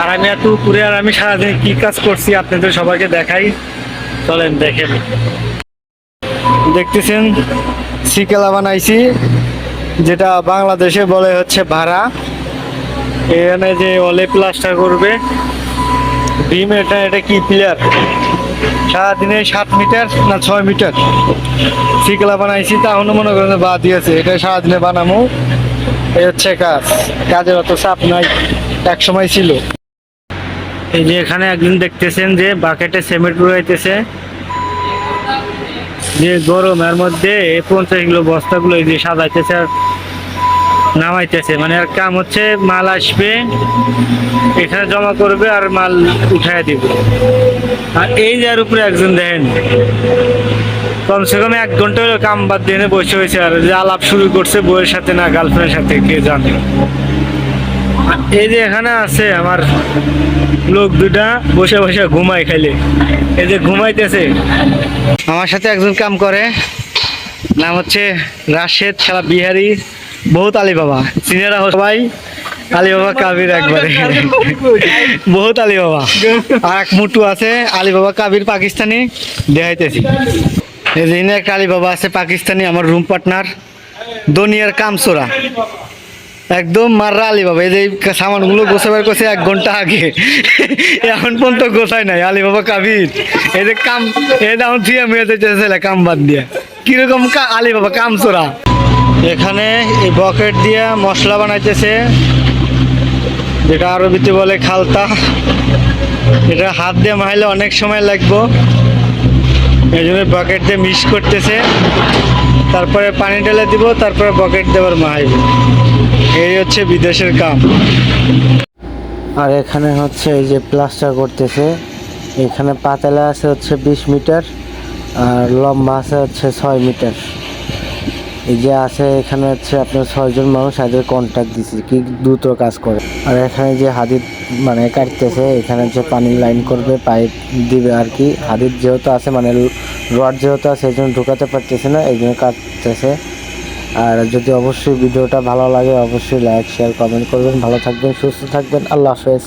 আর আমি এত উপরে আর আমি সারাদিন কি কাজ করছি আপনাদের সবাইকে দেখাই। চলেন, দেখেন। দেখতেছেন সিকেলা বানাইছি, যেটা বাংলাদেশে বলে হচ্ছে ভাড়া। এখানে যে অলে প্লাস্টার করবে ভীম এটা এটা কি প্লেয়ার? সারাদিনে সাত মিটার না ছয় মিটার? সিকলা বানাইছি তাহলে মনে করেন বা দিয়েছে এটা সারাদিনে বানামো। এই হচ্ছে কাজ। কাজের অত চাপ নাই। এক সময় ছিল। এই যে এখানে একদিন দেখতেছেন যে বাকেটে সিমেন্ট উড়াইতেছে যে গরমের মধ্যে এই পঞ্চাশ কিলো বস্তাগুলো এই যে সাজাইতেছে আর নামাইতেছে। মানে আর কাম হচ্ছে, মাল আসবে, এখানে জমা করবে আর মাল উঠায় দিবে। আর এই যার উপরে একজন দেখেন, কমসে কম এক ঘণ্টা হলো কাম বাদ দিয়ে বসে হয়েছে আর যে আলাপ শুরু করছে, বউয়ের সাথে না গার্লফ্রেন্ডের সাথে, কে জানে। এই যে এখানে আছে আমার লোক দুটা বসে বসে ঘুমায় খাইলে। এই যে ঘুমাইতেছে। আমার সাথে একজন কাম করে। নাম হচ্ছে রাশেদ সারা বিহারি, বহুত আলী বাবা সিনিয়ররা সবাই আলী বাবা কাবির একবারে। বহুত আলী বাবা আর এক মুটু আছে আলী বাবা কাবির পাকিস্তানি, দেখাইতেছি। এই যে একটা আলী বাবা আছে পাকিস্তানি, আমার রুম পার্টনার দুনিয়ার কামসোরা একদম মাররা আলী বাবা। এই যে সামানগুলো গোছাবার করছে এক ঘণ্টা আগে। এখন পর্যন্ত গোছায় নাই। আলী বাবা কাবির। এই যে কাম এই দাম থিয়া মেয়েতে চেয়েছিল কাম বাদ দিয়া। কীরকম আলী বাবা কামসোরা এখানে এই বকেট দিয়া মশলা বানাইতেছে। যেটা আরবিতে বলে খালতা। এটা হাত দিয়ে মাইলে অনেক সময় লাগবো। এই জন্য বকেট দিয়ে মিক্স করতেছে। তারপরে পানি ঢেলে দিব, তারপরে বকেট দেওয়ার মাহাইব এই হচ্ছে বিদেশের কাম। আর এখানে হচ্ছে এই যে প্লাস্টার করতেছে। এখানে পাতলা আছে হচ্ছে বিশ মিটার, আর লম্বা আছে হচ্ছে ছয় মিটার। এই যে আছে, এখানে হচ্ছে আপনার ছয়জন মানুষ এদের কন্ট্যাক্ট দিছে কি দ্রুত কাজ করে। আর এখানে যে হাদিদ মানে কাটতেছে, এখানে যে পানি লাইন করবে পাইপ দিবে আর কি। হাদিদ যেহেতু আছে মানে রড যেহেতু আছে এই জন্য ঢুকাতে পারতেছে না, এই জন্য কাটতেছে। আর যদি অবশ্যই ভিডিওটা ভালো লাগে, অবশ্যই লাইক শেয়ার কমেন্ট করবেন। ভালো থাকবেন, সুস্থ থাকবেন। আল্লাহ হাফেজ।